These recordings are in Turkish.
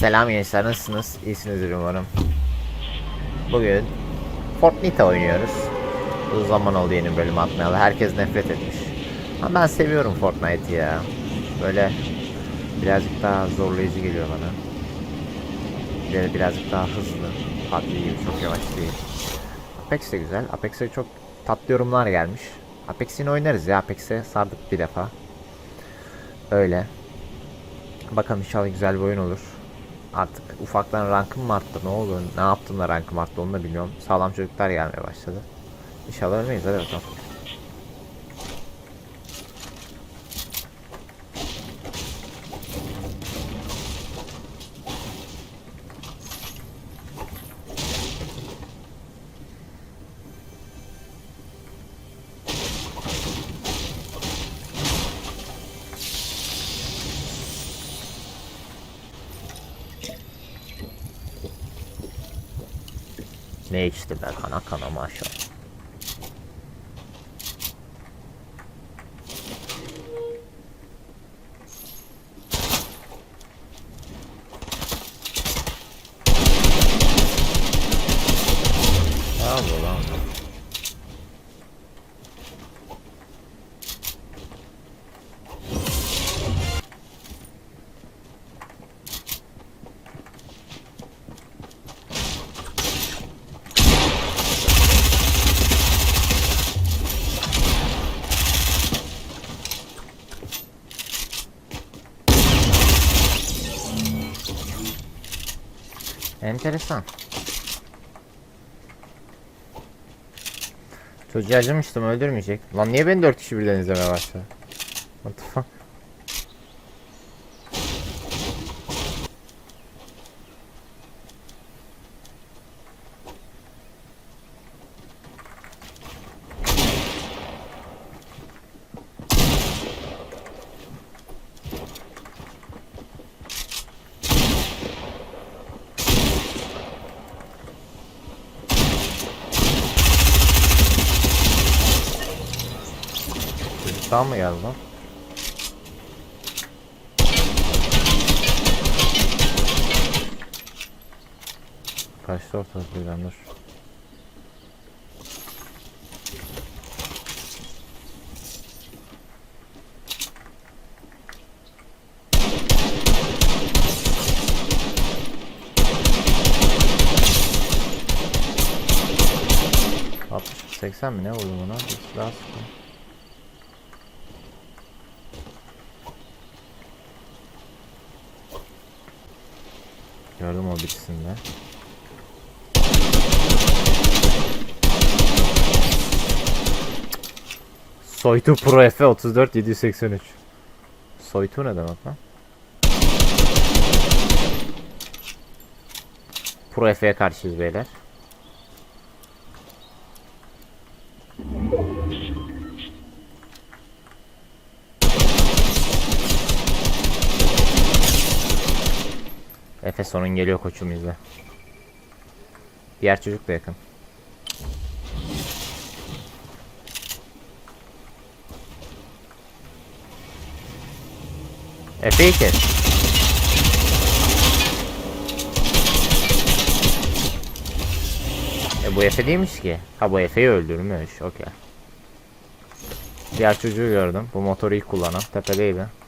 Selam gençler nasılsınız? İyisinizdir umarım. Bugün Fortnite oynuyoruz. Uzun zaman oldu yeni bölüm atmayalı. Herkes nefret etmiş. Ama ben seviyorum Fortnite'ı ya. Böyle birazcık daha zorlayıcı geliyor bana. Böyle birazcık daha hızlı. PUBG gibi çok yavaş değil. Apex de güzel. Apex'e çok tatlı yorumlar gelmiş. Apex'in oynarız ya. Apex'e sardık bir defa. Öyle. Bakalım inşallah güzel bir oyun olur. Artık ufaktan rankım mı arttı ne oldu ne yaptım da rankım arttı onu da bilmiyorum. Sağlam çocuklar gelmeye başladı. İnşallah ölmeyiz hadi bakalım. Ne içti be kana kana maşallah. Yapıyor lan Enteresan. Çocuğa acımıştım öldürmeyecek. Lan niye beni dört kişi birden izlemeye başladı? What the fuck? Çocuktan mı geldi lan? Kaçtı ortalık birden dur. 80 mi ne vurdum ona? Daha sıkı. Gördüm o birisinde. Soytu Pro F 34 783. Soytu ne demek lan? Pro F'ye karşıyız beyler. Efe sonun geliyor koçum izle. Diğer çocuk da yakın. Efe'yi kes. E bu Efe değilmiş ki. Ha bu Efe'yi öldürmüş. Okey. Diğer çocuğu gördüm. Bu motoru ilk kullanan. Tepedeydi.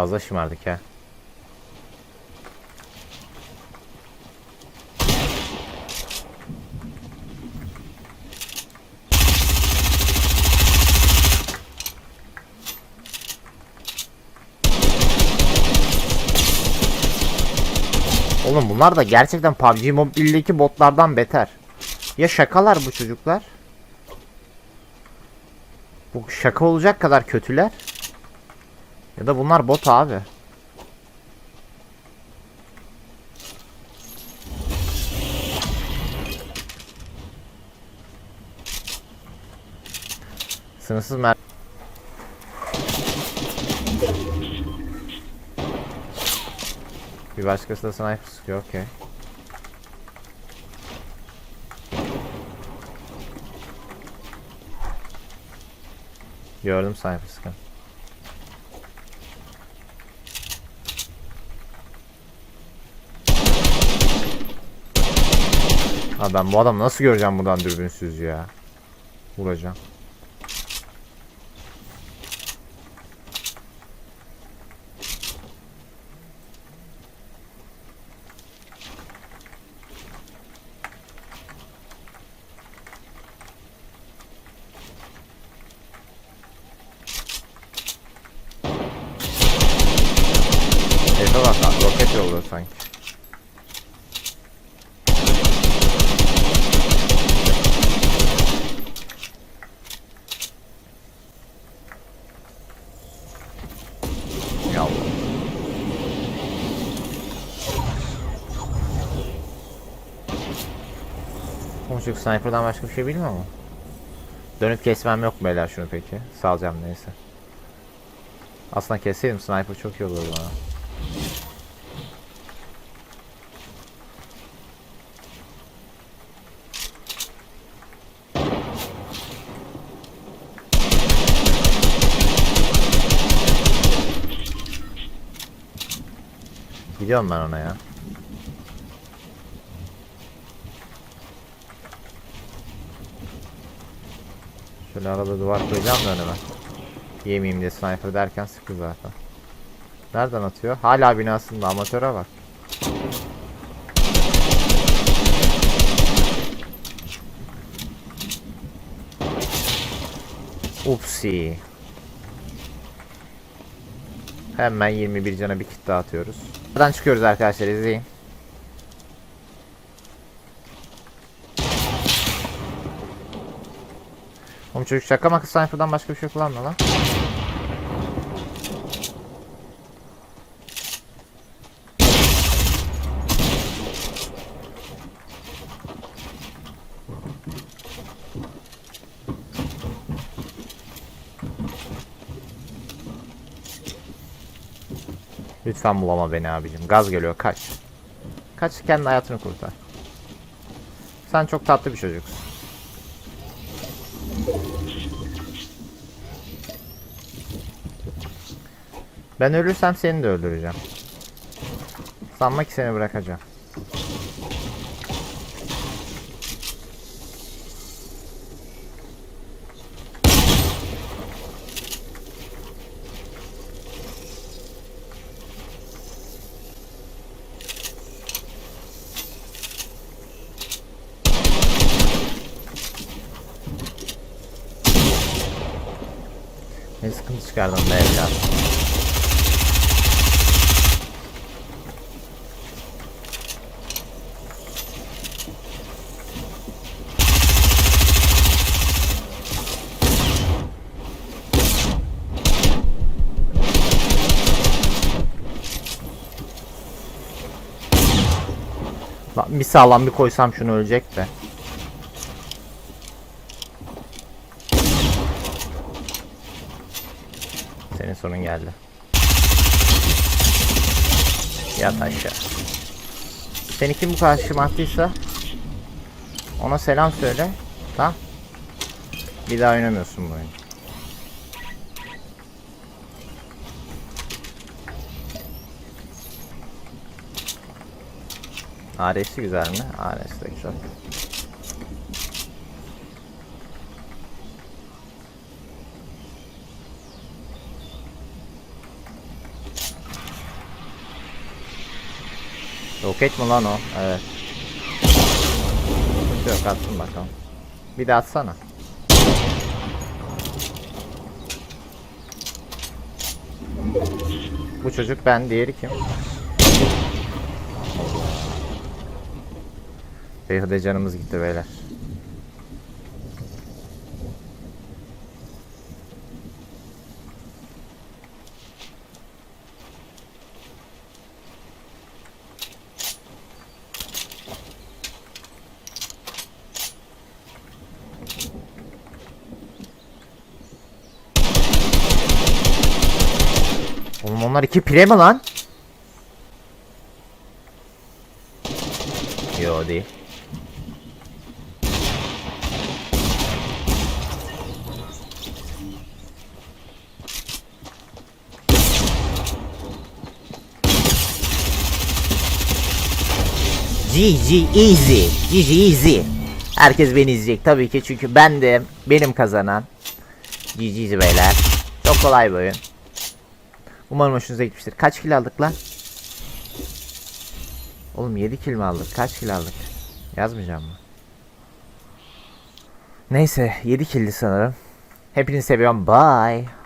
Fazla şımardık ya. Oğlum bunlar da gerçekten PUBG Mobile'deki botlardan beter. Ya şakalar bu çocuklar. Bu şaka olacak kadar kötüler. Ya da bunlar bot abi. Sınırsız mer Bir başkası da sniper sıkıyor okey. Gördüm sniper sıkın. Abi ben bu adamı nasıl göreceğim buradan dürbünsüz ya? Vuracağım. Herife bak roket yolluyor sanki. Komşuk sniper'dan başka bir şey bilmiyor mu? Dönüp kesmem yok mu beyler şunu peki? Salacağım neyse. Aslında keseydim sniper çok iyi olurdu bana. Gidiyorum ben ona ya. Şöyle arada duvar koyacağım da önüme. Yemeyeyim diye sniper derken sıkı zaten. Nereden atıyor? Hala binasında amatöre bak. Upsi. Hemen 21 cana bir kit daha atıyoruz. Buradan çıkıyoruz arkadaşlar izleyin. Oğlum çocuk şaka maka sniper'dan başka bir şey kullanma lan. Lütfen bulama beni abicim. Gaz geliyor kaç. Kaç kendi hayatını kurtar. Sen çok tatlı bir çocuksun. Ben ölürsem seni de öldüreceğim. Sanma ki seni bırakacağım. Ne sıkıntı çıkardın be evlat. Bir sağlam bir koysam şunu ölecek de. Senin sonun geldi. Yat aşağı. Seni kim bu kadar şımarttıysa ona selam söyle. Tamam. Bir daha oynamıyorsun bu oyunu. ARS'i güzel mi? ARS de güzel. Roket mi lan o? Evet. Yok atsın bakalım. Bir de atsana. Bu çocuk ben, diğeri kim? Beyhude canımız gitti beyler. Oğlum onlar iki pire mi lan? Yo değil. GG easy. GG easy. Herkes beni izleyecek tabii ki çünkü ben de benim kazanan. GG easy beyler. Çok kolay bir oyun. Umarım hoşunuza gitmiştir. Kaç kill aldık lan? Oğlum 7 kill mi aldık? Kaç kill aldık? Yazmayacağım mı? Neyse 7 killdi sanırım. Hepinizi seviyorum. Bye.